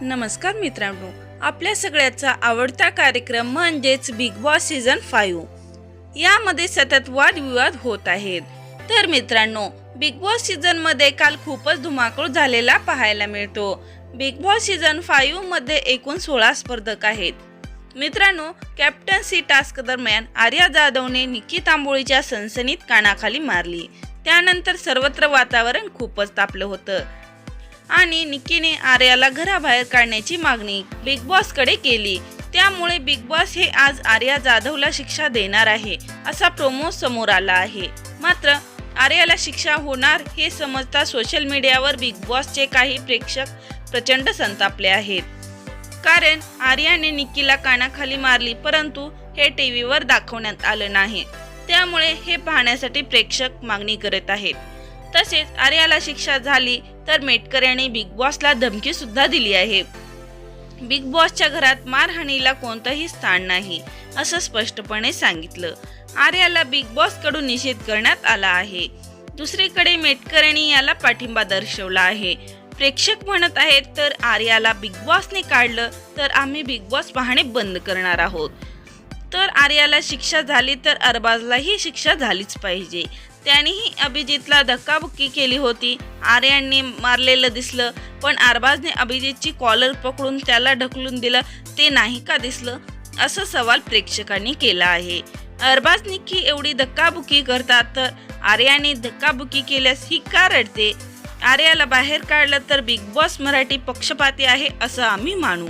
नमस्कार मित्रांनो आपल्या सगळ्याचा आवडता कार्यक्रम म्हणजेच बिग बॉस सीझन फाईव्ह यामध्ये सतत वादविवाद होत आहेत. तर मित्रांनो बिग बॉस सीझनमध्ये काल खूपच धुमाकूळ झालेला पाहायला मिळतो. बिग बॉस सीझन फाईव्हमध्ये एकूण सोळा स्पर्धक आहेत. मित्रांनो कॅप्टन्सी टास्क दरम्यान आर्या जाधवने निकी तांबोळीच्या सनसनीत कानाखाली मारली. त्यानंतर सर्वत्र वातावरण खूपच तापलं होतं. आणि निक्कीने आर्याला घराबाहेर काढण्याची मागणी बिग बॉसकडे केली. त्यामुळे बिग बॉस हे आज आर्या जाधवला शिक्षा देणार आहे असा प्रोमो समोर आला आहे. मात्र आर्याला शिक्षा होणार हे समजता सोशल मीडियावर बिग बॉसचे काही प्रेक्षक प्रचंड संतापले आहेत. कारण आर्याने निक्कीला कानाखाली मारली परंतु हे टीव्हीवर दाखवण्यात आलं नाही. त्यामुळे हे पाहण्यासाठी प्रेक्षक मागणी करत आहेत. तसेच आर्याला शिक्षा झाली तर मेटकर यांनी बिग बॉसला धमकी सुद्धा दिली आहे. बिग बॉसच्या घरात मारहाणीला कोणतंही स्थान नाही असं स्पष्टपणे सांगितलं. आर्याला बिग बॉसकडून निषेध करण्यात आला आहे. दुसरीकडे मेटकर यांनी याला पाठिंबा दर्शवला आहे. प्रेक्षक म्हणत आहेत तर आर्याला बिग बॉसने काढलं तर आम्ही बिग बॉस पाहणे बंद करणार आहोत. तर आर्याला शिक्षा झाली तर अरबाजलाही शिक्षा झालीच पाहिजे. त्यानेही अभिजितला धक्काबुक्की केली होती. आर्यांनी मारलेलं दिसलं पण अरबाजने अभिजितची कॉलर पकडून त्याला ढकलून दिलं. ते नाही का दिसलं? असं सवाल प्रेक्षकांनी केला आहे. अरबाज निक्की एवढी धक्काबुक्की करतात तर आर्याने धक्काबुक्की केल्यास ही का रडते? आर्याला बाहेर काढलं तर बिग बॉस मराठी पक्षपाती आहे असं आम्ही मानू.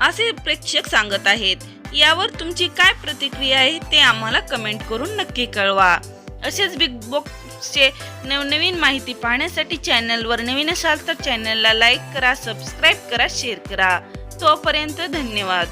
असे प्रेक्षक सांगत आहेत. यावर तुमची काय प्रतिक्रिया आहे ते आम्हाला कमेंट करून नक्की कळवा. असेच बिग बॉसचे नवनवीन माहिती पाहण्यासाठी चॅनलवर नवीन असाल तर चॅनलला लाईक करा सबस्क्राईब करा शेअर करा. तोपर्यंत धन्यवाद.